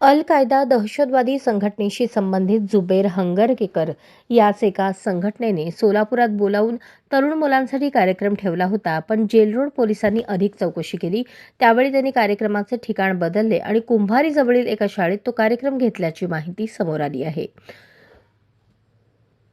अल कायदा दहशतवादी संघटनेशी संबंधित जुबेर हंगरकेकर याच एका संघटनेने सोलापुरात बोलावून तरुण मुलांसाठी कार्यक्रम ठेवला होता पण जेलरोड पोलिसांनी अधिक चौकशी केली. त्यावेळी त्यांनी कार्यक्रमाचे ठिकाण बदलले आणि कुंभारीजवळील एका शाळेत तो कार्यक्रम घेतल्याची माहिती समोर आली आहे.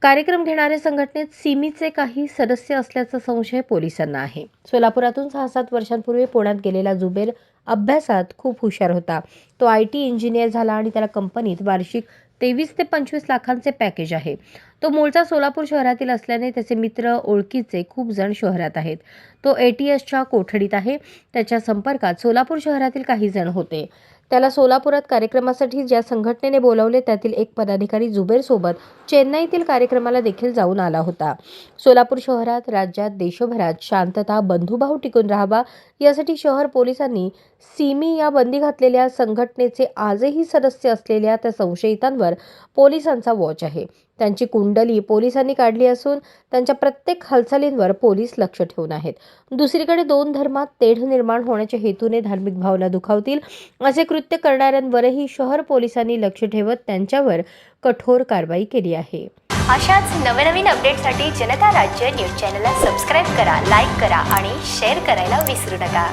कार्यक्रम घेणाऱ्या संघटनेत सिमीचे काही सदस्य असल्याचा संशय पोलिसांना आहे. सोलापुरातून सहा सात वर्षांपूर्वी पुण्यात गेलेला जुबेर अभ्यासात खूप हुशार होता. तो आय टी इंजिनियर झाला आणि त्याला कंपनीत वार्षिक तेवीस ते पंचवीस लाखांचे पॅकेज आहे. तो मूळचा सोलापूर शहरातील असल्याने त्याचे मित्र ओळखीचे खूप जण शहरात आहेत. तो ए टी एसच्या कोठडीत आहे. त्याच्या संपर्कात सोलापूर शहरातील काही जण होते. त्याला सोलापुरात कार्यक्रमासाठी ज्या संघटनेने बोलावले त्यातील एक पदाधिकारी जुबेरसोबत चेन्नईतील कार्यक्रमाला देखील जाऊन आला होता. सोलापूर शहरात राज्यात देशभरात शांतता बंधुभाव टिकून राहावा यासाठी शहर पोलिसांनी सीमी या बंदी घातलेल्या संघटनेचे आजही सदस्य असलेल्या त्या संशयितांवर पोलिसांचा वॉच आहे. त्यांची कुंडली पोलिसांनी काढली असून त्यांच्या प्रत्येक हालचालींवर पोलीस लक्ष ठेवून आहेत. दुसरीकडे दोन धर्मात तेढ निर्माण होण्याच्या हेतूने धार्मिक भावना दुखावतील असे कृत्य करणाऱ्यांवरही शहर पोलिसांनी लक्ष ठेवत त्यांच्यावर कठोर कारवाई केली आहे. अशाच नवनवीन अपडेटसाठी जनता राज्य न्यूज चॅनलला सबस्क्राईब करा लाईक करा आणि शेअर करायला विसरू नका.